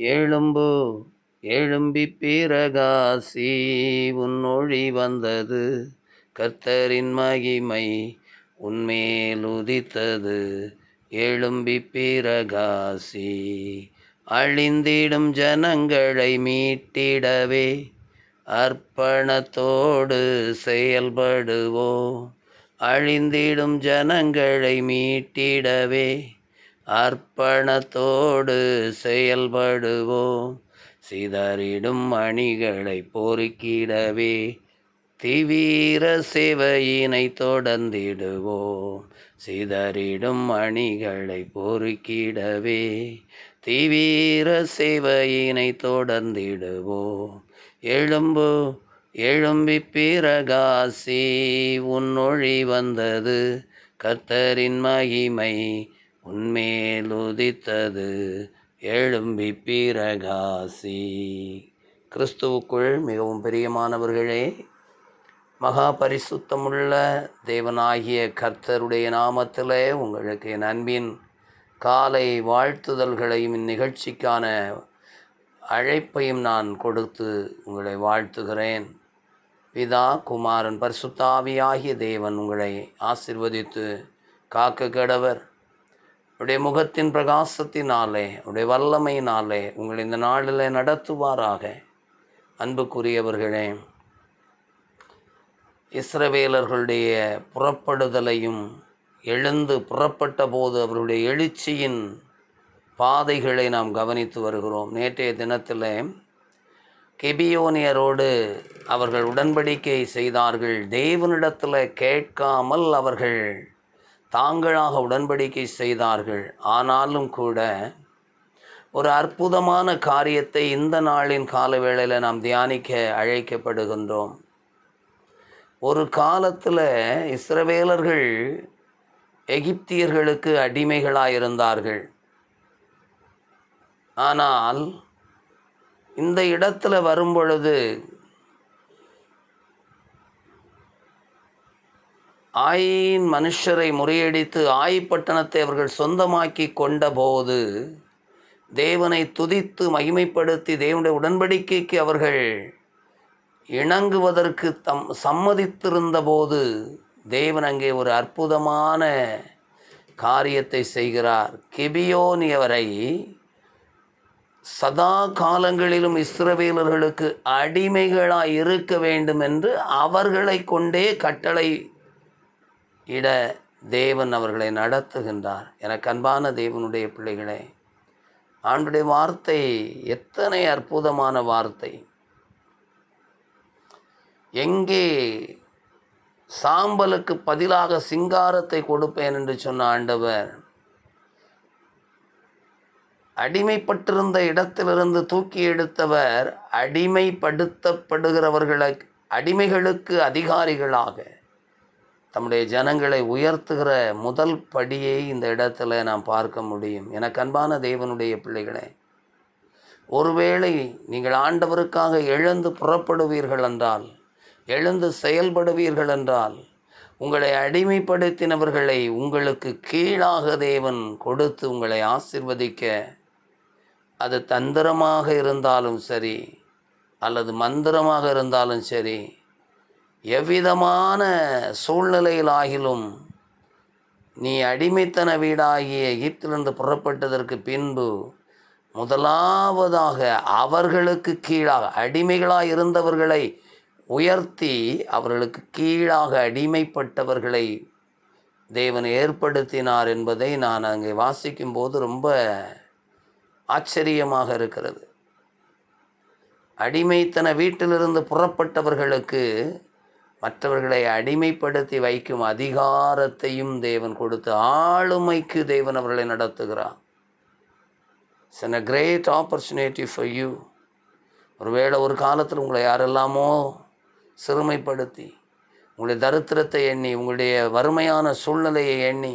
எழும்பு எழும்பி பிரகாசி உன்னொழி வந்தது. கர்த்தரின் மகிமை உன்மேல் உதித்தது. எழும்பி பிரகாசி அழிந்திடும் ஜனங்களை மீட்டிடவே. அர்ப்பணத்தோடு செயல்படுவோம். அழிந்திடும் ஜனங்களை மீட்டிடவே. அர்ப்பணத்தோடு செயல்படுவோம். சிதறிடும் அணிகளை பொறுக்கிடவே திவீர சிவையினை தொடர்ந்திடுவோம். சிதறிடும் அணிகளை பொறுக்கிடவே திவீர சிவையினை தொடர்ந்திடுவோம். எழும்பு எழும்பி பிரகாசி உன்னொழி வந்தது கத்தரின் மகிமை உன்மேலுதித்தது எழும்பி பிரகாசி. கிறிஸ்துவுக்குள் மிகவும் பிரியமானவர்களே மகா பரிசுத்தமுள்ள தேவனாகிய கர்த்தருடைய நாமத்திலே உங்களுக்கு என் அன்பின் காலை வாழ்த்துதல்களையும் இந்நிகழ்ச்சிக்கான அழைப்பையும் நான் கொடுத்து உங்களை வாழ்த்துகிறேன். பிதா குமாரன் பரிசுத்தாவியாகிய தேவன் உங்களை ஆசிர்வதித்து காக்க கடவர். உடைய முகத்தின் பிரகாசத்தினாலே உடைய வல்லமையினாலே உங்களை இந்த நாளில் நடத்துவாராக. அன்புக்குரியவர்களே இஸ்ரவேலர்களுடைய புறப்படுதலையும் எழுந்து புறப்பட்ட போது அவருடைய எழுச்சியின் பாதைகளை நாம் கவனித்து வருகிறோம். நேற்றைய தினத்தில் கெபியோனியரோடு அவர்கள் உடன்படிக்கை செய்தார்கள். தேவனிடத்தில் கேட்காமல் அவர்கள் தாங்களாக உடன்படிக்கை செய்தார்கள். ஆனாலும் கூட ஒரு அற்புதமான காரியத்தை இந்த நாளின் கால வேளையில் நாம் தியானிக்க அழைக்கப்படுகின்றோம். ஒரு காலத்தில் இஸ்ரவேலர்கள் எகிப்தியர்களுக்கு அடிமைகளாக இருந்தார்கள் ஆனால் இந்த இடத்துல வரும்பொழுது ஆயின் மனுஷரை முறியடித்து ஆய் பட்டணத்தை அவர்கள் சொந்தமாக்கி கொண்டபோது தேவனை துதித்து மகிமைப்படுத்தி தேவனுடைய உடன்படிக்கைக்கு அவர்கள் இணங்குவதற்கு தம் சம்மதித்திருந்த போது தேவன் அங்கே ஒரு அற்புதமான காரியத்தை செய்கிறார். கிபியோனியவரை சதா காலங்களிலும் இஸ்ரவேலர்களுக்கு அடிமைகளாய் இருக்க வேண்டும் என்று அவர்களை கொண்டே கட்டளை இட தேவன் அவர்களை நடத்துகின்றார். எனக்கு அன்பான தேவனுடைய பிள்ளைகளே ஆண்டுடைய வார்த்தை எத்தனை அற்புதமான வார்த்தை. எங்கே சாம்பலுக்கு பதிலாக சிங்காரத்தை கொடுப்பேன் என்று சொன்ன ஆண்டவர் அடிமைப்பட்டிருந்த இடத்திலிருந்து தூக்கி எடுத்தவர் அடிமைப்படுத்தப்படுகிறவர்களை அடிமைகளுக்கு அதிகாரிகளாக. தம்முடைய ஜனங்களை உயர்த்துகிற முதல் படியை இந்த இடத்துல நாம் பார்க்க முடியும். எனக்கு அன்பான தேவனுடைய பிள்ளைகளே ஒருவேளை நீங்கள் ஆண்டவருக்காக எழுந்து புறப்படுவீர்கள் என்றால் எழுந்து செயல்படுவீர்கள் என்றால் உங்களை அடிமைப்படுத்தினவர்களை உங்களுக்கு கீழாக தேவன் கொடுத்து உங்களை ஆசிர்வதிக்க அது தந்திரமாக இருந்தாலும் சரி அல்லது மந்திரமாக இருந்தாலும் சரி எவ்விதமான சூழ்நிலையிலாகிலும் நீ அடிமைத்தன வீடாகிய எகிப்திலிருந்து புறப்பட்டதற்கு பின்பு முதலாவதாக அவர்களுக்கு கீழாக அடிமைகளாக இருந்தவர்களை உயர்த்தி அவர்களுக்கு கீழாக அடிமைப்பட்டவர்களை தேவன் ஏற்படுத்தினார் என்பதை நான் அங்கே வாசிக்கும்போது ரொம்ப ஆச்சரியமாக இருக்கிறது. அடிமைத்தன வீட்டிலிருந்து புறப்பட்டவர்களுக்கு மற்றவர்களை அடிமைப்படுத்தி வைக்கும் அதிகாரத்தையும் தேவன் கொடுத்து ஆளுமைக்கு தேவன் அவர்களை நடத்துகிறார். It's a great opportunity for you ஒருவேளை ஒரு காலத்தில் உங்களை யாரெல்லாமோ சிறுமைப்படுத்தி உங்களுடைய தரித்திரத்தை எண்ணி உங்களுடைய வறுமையான சூழ்நிலையை எண்ணி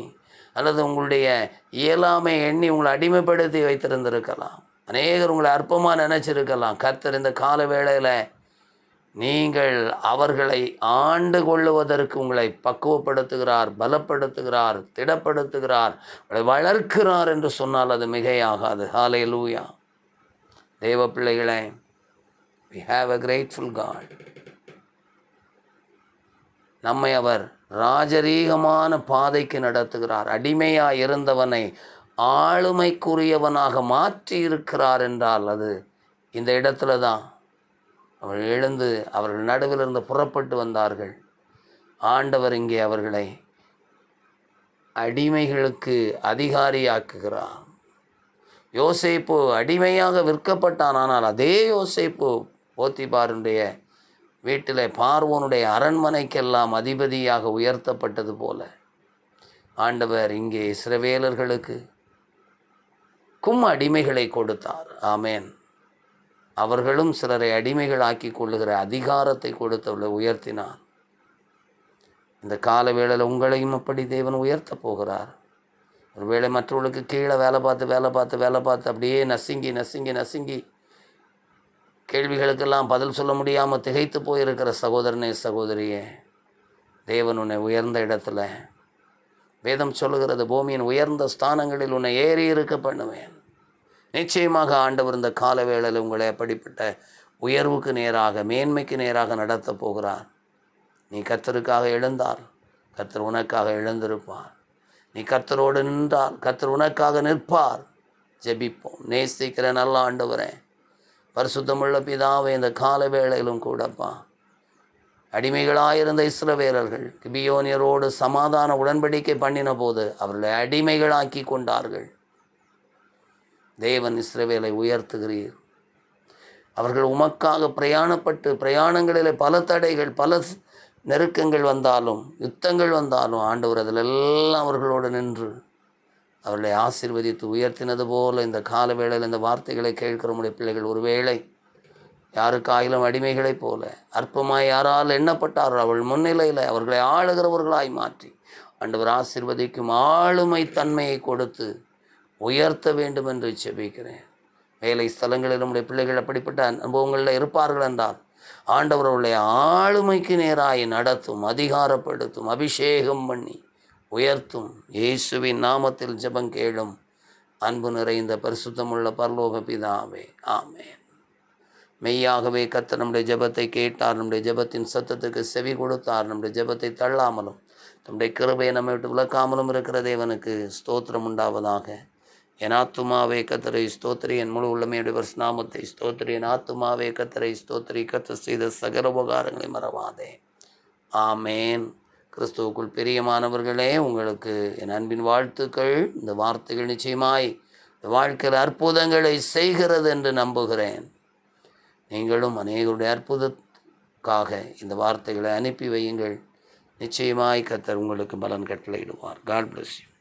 அல்லது உங்களுடைய இயலாமை எண்ணி உங்களை அடிமைப்படுத்தி வைத்திருந்திருக்கலாம். அநேகர் உங்களை அற்பமாக நினச்சிருக்கலாம். கத்தர் இந்த கால வேளையில் நீங்கள் அவர்களை ஆண்டு கொள்ளுவதற்கு உங்களை பக்குவப்படுத்துகிறார் பலப்படுத்துகிறார் திடப்படுத்துகிறார் உங்களை வளர்க்கிறார் என்று சொன்னால் அது மிகையாகாது. ஹாலே லூயா தேவ பிள்ளைகளே we have a grateful God நம்மை அவர் ராஜரீகமான பாதைக்கு நடத்துகிறார். அடிமையாக இருந்தவனை ஆளுமைக்குரியவனாக மாற்றி இருக்கிறார் என்றால் அது இந்த இடத்துல தான். அவர்கள் எழுந்து அவர்கள் நடுவில் இருந்து புறப்பட்டு வந்தார்கள். ஆண்டவர் இங்கே அவர்களை அடிமைகளுக்கு அதிகாரியாக்குகிறார். யோசேப்பு அடிமையாக விற்கப்பட்டான் ஆனால் அதே யோசேப்பு போத்திபாருடைய வீட்டில் பார்வோனுடைய அரண்மனைக்கெல்லாம் அதிபதியாக உயர்த்தப்பட்டது போல. ஆண்டவர் இங்கே இஸ்ரவேலர்களுக்கு கும் அடிமைகளை கொடுத்தார். ஆமேன். அவர்களும் சிலரை அடிமைகளாக்கி கொள்ளுகிற அதிகாரத்தை கொடுத்தவளை உயர்த்தினார் இந்த கால வேளையில் உங்களையும் அப்படி தேவன் உயர்த்தப் போகிறார். ஒருவேளை மற்றவர்களுக்கு கீழே வேலை பார்த்து வேலை பார்த்து வேலை பார்த்து அப்படியே நசுங்கி நசுங்கி நசுங்கி கேள்விகளுக்கெல்லாம் பதில் சொல்ல முடியாமல் திகைத்து போயிருக்கிற சகோதரனே சகோதரியே தேவன் உன்னை உயர்ந்த இடத்துல வேதம் சொல்லுகிறது பூமியின் உயர்ந்த ஸ்தானங்களில் உன்னை ஏறி இருக்க பண்ணுவேன். நிச்சயமாக ஆண்டவர் இந்த காலவேளையில் உங்களை அப்படிப்பட்ட உயர்வுக்கு நேராக மேன்மைக்கு நேராக நடத்தப் போகிறார். நீ கர்த்தருக்காக எழுந்தால் கர்த்தர் உனக்காக எழுந்திருப்பார். நீ கர்த்தரோடு நின்றால் கர்த்தர் உனக்காக நிற்பார். ஜெபிப்போம். நேசிக்கிற நல்ல ஆண்டவரே பரிசுத்தமுள்ள பிதாவை இந்த கால வேளையிலும் கூடப்பா. அடிமைகளாயிருந்த இஸ்ரவேலர்கள் கிபியோனியரோடு சமாதான உடன்படிக்கை பண்ணின போது அவர்களை அடிமைகளாக்கி கொண்டார்கள். தேவன் இஸ்ரவேலை உயர்த்துகிறீர். அவர்கள் உமக்காக பிரயாணப்பட்டு பிரயாணங்களில் பல தடைகள் பல நெருக்கங்கள் வந்தாலும் யுத்தங்கள் வந்தாலும் ஆண்டவர் அதிலெல்லாம் அவர்களோடு நின்று அவர்களை ஆசிர்வதித்து உயர்த்தினது போல இந்த கால வேளையில் இந்த வார்த்தைகளை கேட்கிற உடைய பிள்ளைகள் ஒருவேளை யாருக்காயிலும் அடிமைகளைப் போல அற்பமாய் யாரால் எண்ணப்பட்டாரோ அவள் முன்னிலையில் அவர்களை ஆளுகிறவர்களாய் மாற்றி ஆண்டவர் ஆசிர்வதிக்கும் ஆளுமை தன்மையை கொடுத்து உயர்த்த வேண்டும் என்று செபிக்கிறேன் வேலை ஸ்தலங்களில் நம்முடைய பிள்ளைகள் அப்படிப்பட்ட அனுபவங்களில் இருப்பார்கள் என்றால் ஆண்டவர் அவர்களை ஆளுமைக்கு நேராய் நடத்தும் அதிகாரப்படுத்தும் அபிஷேகம் பண்ணி உயர்த்தும். இயேசுவின் நாமத்தில் ஜெபம் கேளும். அன்பு நிறைந்த பரிசுத்தமுள்ள பரலோக பிதாவே ஆமே மெய்யாகவே கத்த நம்முடைய ஜபத்தை கேட்டார். நம்முடைய ஜெபத்தின் சத்தத்துக்கு செவி கொடுத்தார். நம்முடைய ஜெபத்தை தள்ளாமலும் நம்முடைய கிருபையை நம்மை விட்டு விளக்காமலும் இருக்கிற தேவனுக்கு ஸ்தோத்திரம் உண்டாவதாக. என் ஆத்துமாவே கத்தரை ஸ்தோத்திரி. என் முழு உள்ளமையுடைய ஸ்நாமத்தை ஸ்தோத்திரி. என் ஆத்துமாவே கத்தரை ஸ்தோத்திரி. கத்த செய்த சகர உபகாரங்களை மறவாதே. ஆமேன். கிறிஸ்துவுக்குள் பிரியமானவர்களே உங்களுக்கு என் அன்பின் வாழ்த்துக்கள். இந்த வார்த்தைகள் நிச்சயமாய் இந்த வாழ்க்கையில் அற்புதங்களை செய்கிறது என்று நம்புகிறேன். நீங்களும் அநேகருடைய அற்புதத்துக்காக இந்த வார்த்தைகளை அனுப்பி வையுங்கள். நிச்சயமாய் கத்தர் உங்களுக்கு பலன் கட்டளையிடுவார். God bless you